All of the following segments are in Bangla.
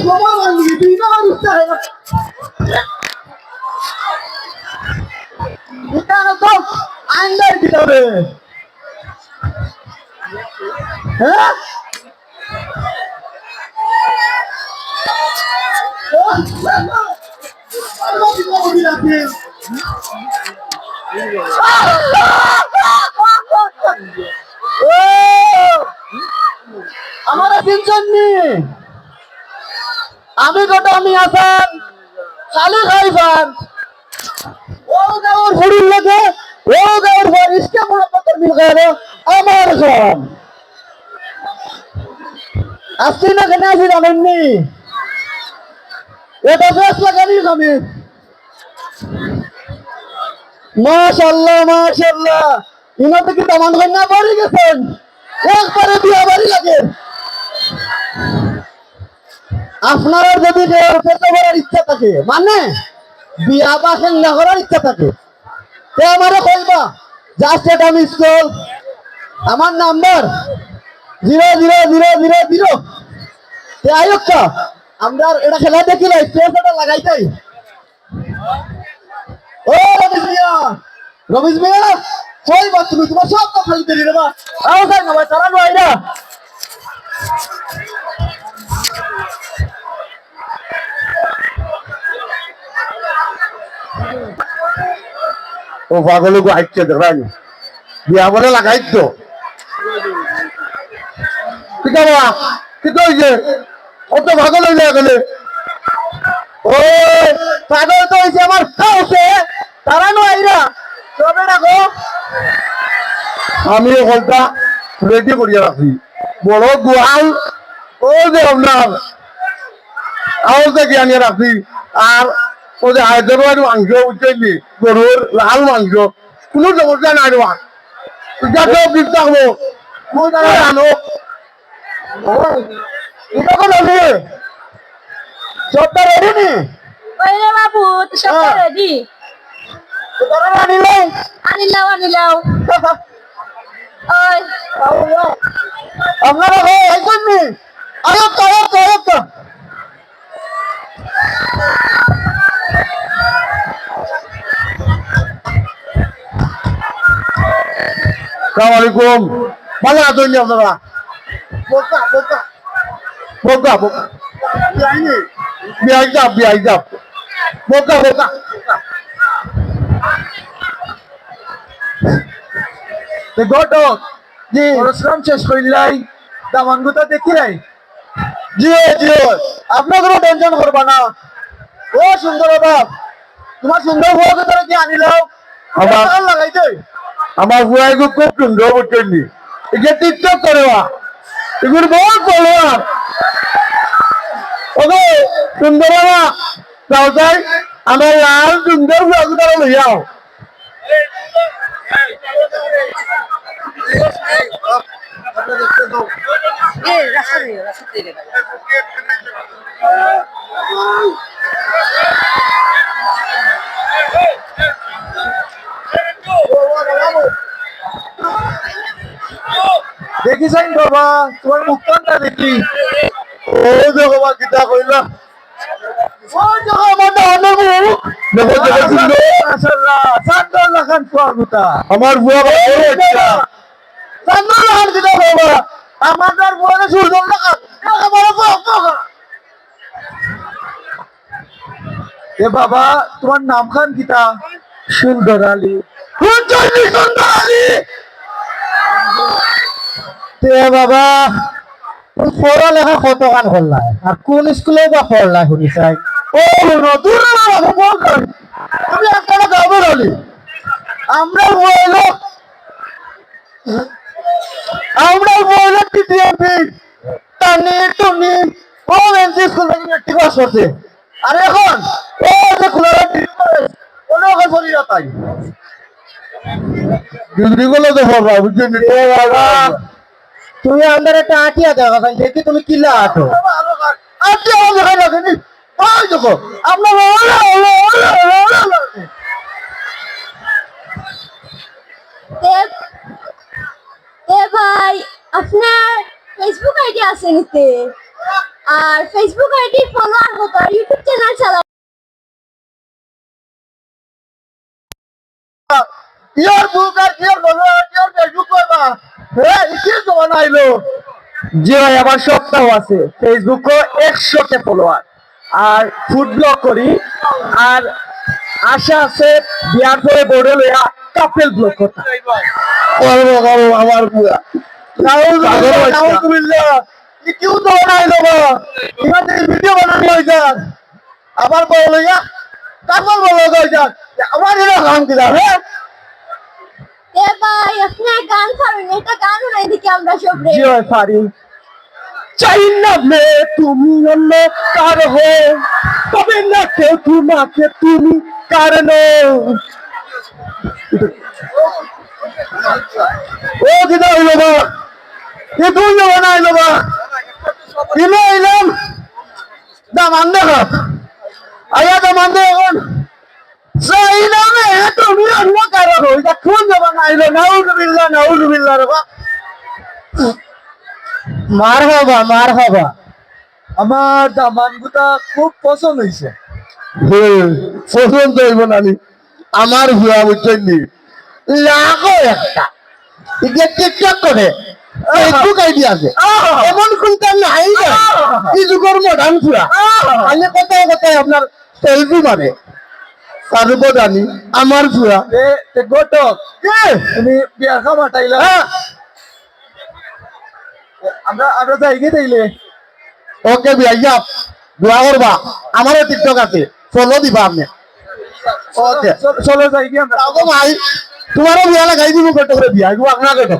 আমার উঠতে হয় হ্যাঁ আমার টেনশন নেই আমি আমি আসান খালি খাইবান ও গাওয়ার ভরির লাগে, ও গাওয়ার ভর ইসকে মহাপতের মিল গেল আমার সব আসছি না কেন আসি জানেননি এটা বেশ লাগানি আমি মাশাল্লাহ মাশাল্লাহ। ইনাতে কি দামান কন্যা বাড়ি গেছেন। একবারে বিয়া বাড়ি লাগে। আপনার যদি ইচ্ছা থাকে মানে বিয়া বা সেন্দা করার ইচ্ছা থাকে, তে আমারে কইবা, জাস্ট এটা মিস কল আমার number zero zero zero zero zero আমরা এটা খেলা দেখিলাই স্পেস এটা লাগাইতাই ও রমেশ মিয়া রমেশ মিয়া কইবা তুমি? তোমার সব তো খালি দেরি রে বা। আও স্যার না ভাই চালানো আইরা। ও পাগলে গো হাইচ্ছে দেখলাম। বিয়া বলে লাগাই তো ঠিক আছে কি কইছে? কত পাগল হইলে গেলে ও পাগল তো হইছে আমার খাওছে তারানো আইরা তবে না গো আমি রেডি করিয়া রাখি। বড় ও যে আপনার আওয়াজ দেখি আনিয়ে রাখি। আর ও যে হায়দ্রাবাদ মাংস উঠেছি গরুর লাল মাংস। কোনো সমস্যা নাই রে যাতে গিফট থাকব মই তারা আনো কোন হবে সবটা রেডি নি? ওরে বাবু তো হ্যাঁ। রেডি তারা আনিলে আনিলাও আনিলাও ওই। আপনারা হয় নি আয়ত্ত আয়ত্ত সালাম আলাইকুম। ভালো আছেন আপনারা? বোকা বোকা। বোকা বোকা। বিআইনি। বিআই যাব বিআই যাব বোকা বোকা। ঘটক জি। পরিশ্রম শেষ করিলাই দামানগুতা দেখিলাই? জিও জিও আপনার কোনো টেনশন করবা না। ও সুন্দর বাপ তোমার সুন্দর বউকে তোরা কি আনিলাও লাগাইতে? আমার বুয়াইগু খুব সুন্দর বুঝছেন এটা টিকটক করে এগুলো বহুত ফলোয়ার ওগো, সুন্দর বাবা। আমার লাল সুন্দর তারা লইয়াও দেখিছেন বাবা, তোমার মুখটা দেখি। ও কইলা। এ বাবা, তোমার নাম খান কিতা সুন্দর আলী। সুন্দর তে বাবা পড়ালেখা কত কান করলাই আর কোন স্কুলে বা পড়লাই শুনি চাই ও নতুন আমি একটা গাবো রলি। আমরা বইল আমরা বইল টিটিএমপি টানি টুনি ও এনসি স্কুল থেকে মেট্রিক পাস করছে আর এখন ও যে খোলা ওরা এখন চলি না ডিগ্রি গুলো তো বুঝছেন বাবা তুমি আমাদের একটা আটিয়া দেখা যায় দেখি তুমি কিলা আটো। আমরা ভাই, আপনার ফেসবুক আইডি আছে নিতে। আর ফেসবুক আইডি ফলোয়ার হতো আর ইউটিউব চ্যানেল চালাই ইয়ার বুক আর ইয়ার বলো ইয়ার ফেসবুক করবা। হ্যাঁ কি জমানা আইলো জি ভাই আমার সপ্তাহ আছে। ফেসবুকে একশোকে ফলোয়ার আর ফুড ব্লগ করি। আর আশা আছে বিয়ার পরে বোর্ডে লইয়া কাপেল ব্লগ করতে করব করব আমার কি কিউ জমানা আইলো বা ইমান ভিডিও বানানি হইছে আবার বলো লইয়া তারপর বলো হইছে আমার এর কাম কি হ্যাঁ এ চাই না মে তুমি অন্য কার হো তবে না কেউ তোমাকে তুমি কারণ ও কিটা হইল বা এ তুই জমানা আইলো বা ইনো আইলাম দামান দেখো আয়া দেখো এখন। সেই নামে তুমি অন্য কারও হইতা কোন জমানা আইলো নাউজুবিল্লাহ নাউজুবিল্লাহ রে বা মার হবা মার হবা আমার দামান গুতা খুব পছন্দ হইছে। পছন্দ হইব নানি আমার ভুয়া বুঝছেন লাগো একটা। ইগে টিকটক করে। ফেসবুক আইডি আছে। এমন কোনটা নাই না এই যুগের মডার্ন পুরা আমি কথায় কথায় আপনার সেলফি মারে। পারব জানি আমার ভুয়া গোটক তুমি বিয়া খাওয়া তাইলা? আমরা আমরা যাই গে তাইলে। ওকে বিয়া দোয়া করবা। আমারও টিকটক আছে। ফলো দিবা আপনি ওকে। চলো যাই গে আমরা ভাই তোমারও বিয়া লাগাই দিব কত করে বিয়া? এগুলো আপনার কত?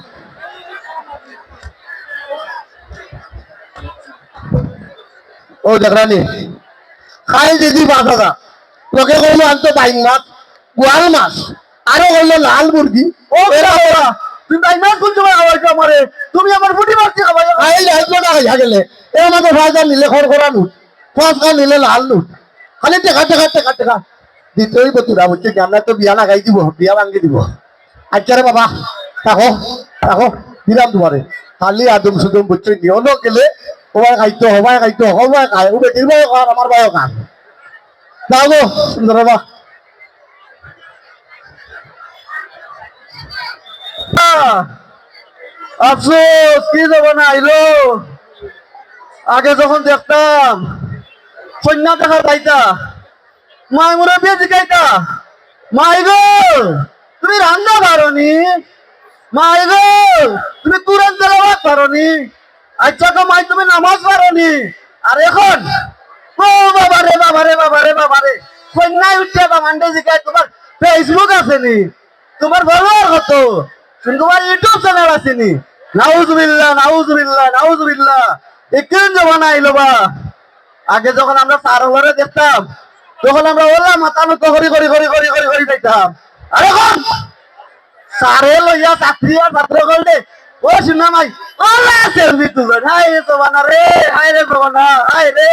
ও দেখরানি খাই দিদি হাজার। লোকে কইলো আনতো বাইং মাছ গোয়াল মাছ আরও কইলো লাল মুরগি। ও তুমি তাই না কোন সময় আওয়াজ আমারে। তুমি আমার বুটি মারছি খাবাই খাই লাইতো না খাইয়া গেলে। এ আমাদের ভাইজান নিলে খড়খড়া নুট পাঁচটা নিলে লাল নুট খালি টেকা টেকা টেকা টেকা। দিতেই বতুরা কি? আমরা তো বিয়া লাগাই দিব বিয়া ভাঙ্গি দিব। আচ্ছা রে বাবা থাকো থাকো। দিলাম তোমারে। খালি আদম সুদম বুঝছে নিয়ন গেলে সবাই খাইতো সবাই খাইতো সবাই খায়। ও বেটির ভাইও খান আমার ভাইও খান। যাও গো সুন্দর বাবা আফসোস কি জমানা আইলো? আগে যখন দেখতাম, কন্যা দেখা যাইতা। মাই মোরা বিয়ে জিগাইতা। মাই গো, তুমি রান্না পারনি মাই গো, তুমি কুরান তেলাওয়াত পারনি আচ্ছা তো মাই, তুমি নামাজ পারনি আর এখন ও বাবা রে বাবা রে বাবা রে বাবা রে কন্যায় উঠছে বা মান্ডে তোমার ফেসবুক আছে নি তোমার ফলোয়ার তোমার ইউটিউব চ্যানেল আছে নি নাউজুবিল্লাহ নাউজুবিল্লাহ নাউজুবিল্লাহ। একদিন জমানা আইলো বা। আগে যখন আমরা চার ঘরে দেখতাম, তখন আমরা ওলা মাথা নত করি করি করি করি করি করি যাইতাম। আর এখন সারে লইয়া চাকরি আর ছাত্র করলে, ও শুনা মাই ওলা সেলফি তুলবেন হাই রে জমানা রে হাই রে জমানা হাই রে।